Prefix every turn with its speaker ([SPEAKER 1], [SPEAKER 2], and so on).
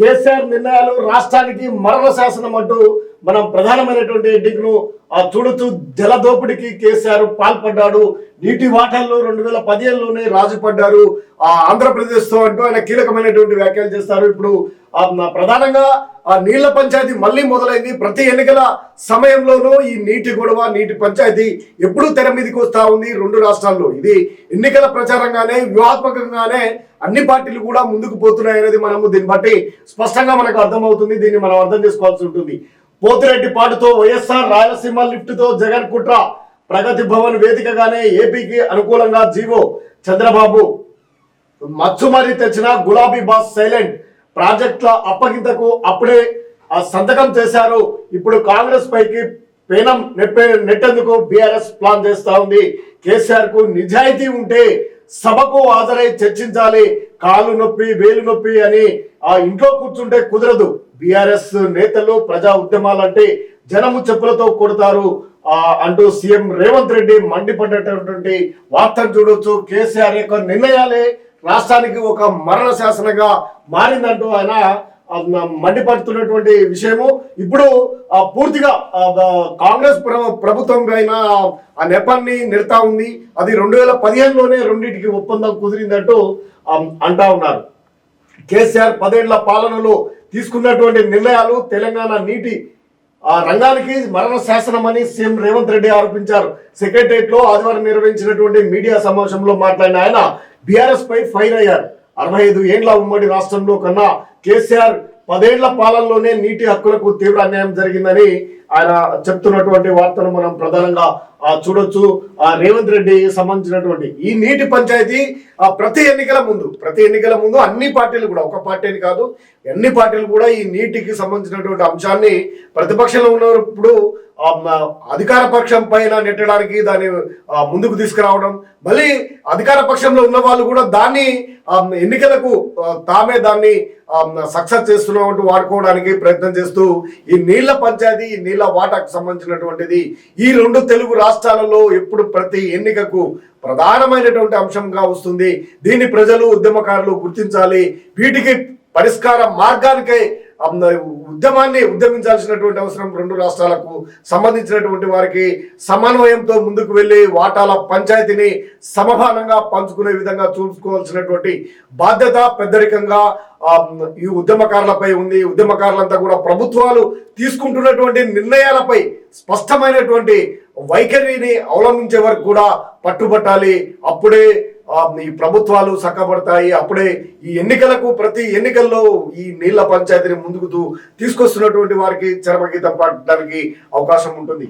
[SPEAKER 1] కేసీఆర్ నిర్ణయాలు రాష్ట్రానికి మరణ శాసనం అంటూ మనం ప్రధానమైనటువంటి హెడ్డింగ్ ఆ చూడొచ్చు జల దోపిడీకి కేసీఆర్ పాల్పడ్డాడు. నీటి వాటల్లో రెండు వేల పదిహేనులోనే రాజు పడ్డారు ఆ ఆంధ్రప్రదేశ్తో అంటూ ఆయన కీలకమైనటువంటి వ్యాఖ్యలు చేస్తారు. ఇప్పుడు ప్రధానంగా ఆ నీళ్ళ పంచాయతీ మళ్ళీ మొదలైంది. ప్రతి ఎన్నికల సమయంలోనూ ఈ నీటి గొడవ నీటి పంచాయతీ ఎప్పుడూ తెర మీదకి వస్తూ ఉంది రెండు రాష్ట్రాల్లో. ఇది ఎన్నికల ప్రచారంగానే వ్యూహాత్మకంగానే అన్ని పార్టీలు కూడా ముందుకు పోతున్నాయి అనేది మనము దీన్ని బట్టి స్పష్టంగా మనకు అర్థమవుతుంది. దీన్ని మనం అర్థం చేసుకోవాల్సి ఉంటుంది. పోతిరెడ్డి పాటుతో వైఎస్ఆర్ రాయలసీమ లిఫ్ట్తో జగన్ కుట్ర. ప్రగతి భవన్ వేదికగానే ఏపీకి అనుకూలంగా జీవో. చంద్రబాబు మచ్చుమరి తెచ్చిన గులాబీ బాస్ సైలెంట్. ప్రాజెక్టుల అప్పగింతకు అప్పుడే ఆ సంతకం చేశారు. ఇప్పుడు కాంగ్రెస్ పైకి పేనం నెప్పే నెట్టేందుకు బీఆర్ఎస్ ప్లాన్ చేస్తా ఉంది. కేసీఆర్కు నిజాయితీ ఉంటే సభకు హాజరై చర్చించాలి. కాలు నొప్పి వేలు నొప్పి అని ఆ ఇంట్లో కూర్చుంటే కుదరదు. బీఆర్ఎస్ నేతలు ప్రజా ఉద్యమాలంటే జనము చెప్పులతో కొడతారు. ఆ, అంటూ సీఎం రేవంత్ రెడ్డి మండిపడ్డటువంటి వార్తను చూడొచ్చు. కేసీఆర్ యొక్క నిర్ణయాలే రాష్ట్రానికి ఒక మరణ శాసనగా మారిందంటూ ఆయన మండిపడుతున్నటువంటి విషయము. ఇప్పుడు పూర్తిగా కాంగ్రెస్ ప్రభుత్వం పైన ఆ నెపాన్ని నిడతా ఉంది. అది రెండు వేల పదిహేనులోనే రెండింటికి ఒప్పందం కుదిరిందంటూ అంటా ఉన్నారు. కేసీఆర్ పదేళ్ళ పాలనలో తీసుకున్నటువంటి నిర్ణయాలు తెలంగాణ నీటి ఆ రంగానికి మరణ శాసనం అని సీఎం రేవంత్ రెడ్డి ఆరోపించారు. సెక్రటరియట్లో ఆదివారం నిర్వహించినటువంటి మీడియా సమావేశంలో మాట్లాడిన ఆయన బీఆర్ఎస్ పై ఫైర్ అయ్యారు. అరవై ఐదు ఏండ్ల ఉమ్మడి రాష్ట్రంలో కన్నా కేసీఆర్ పదేళ్ళ పాలనలోనే నీటి హక్కులకు తీవ్ర అన్యాయం జరిగిందని ఆయన చెప్తున్నటువంటి వార్తను మనం ప్రధానంగా ఆ, చూడొచ్చు. ఆ రేవంత్ రెడ్డి సంబంధించినటువంటి ఈ నీటి పంచాయతీ ఆ, ప్రతి ఎన్నికల ముందు ప్రతి ఎన్నికల ముందు అన్ని పార్టీలు కూడా ఒక పార్టీ అని కాదు అన్ని పార్టీలు కూడా ఈ నీటికి సంబంధించినటువంటి అంశాన్ని ప్రతిపక్షంలో ఉన్నప్పుడు అధికార పక్షం పైన నెట్టడానికి దాన్ని ముందుకు తీసుకురావడం. మళ్ళీ అధికార పక్షంలో ఉన్న వాళ్ళు కూడా దాన్ని ఎన్నికలకు తామే దాన్ని సక్సెస్ చేస్తున్నామంటూ వాడుకోవడానికి ప్రయత్నం చేస్తూ ఈ నీళ్ళ పంచాయతీ ఈ నీళ్ళ వాటాకు సంబంధించినటువంటిది ఈ రెండు తెలుగు రాష్ట్రాలలో ఎప్పుడు ప్రతి ఎన్నికకు ప్రధానమైనటువంటి అంశంగా వస్తుంది. దీన్ని ప్రజలు ఉద్యమకారులు గుర్తించాలి. వీటికి పరిష్కార మార్గానికై ఉద్యమాన్ని ఉద్యమించాల్సినటువంటి అవసరం రెండు రాష్ట్రాలకు సంబంధించినటువంటి వారికి సమన్వయంతో ముందుకు వెళ్ళి వాటాల పంచాయతీని సమభానంగా పంచుకునే విధంగా చూసుకోవాల్సినటువంటి బాధ్యత పెద్దరికంగా ఈ ఉద్యమకారులపై ఉంది. ఉద్యమకారులంతా కూడా ప్రభుత్వాలు తీసుకుంటున్నటువంటి నిర్ణయాలపై స్పష్టమైనటువంటి వైఖరిని అవలంబించే వరకు కూడా పట్టుబట్టాలి. అప్పుడే ఈ ప్రభుత్వాలు చక్కబడతాయి అప్పుడే ఈ ఎన్నికలకు ప్రతి ఎన్నికల్లో ఈ నీళ్ళ పంచాయతీని ముందుకు తీసుకొస్తున్నటువంటి వారికి చరమగీతం పాడడానికి అవకాశం ఉంటుంది.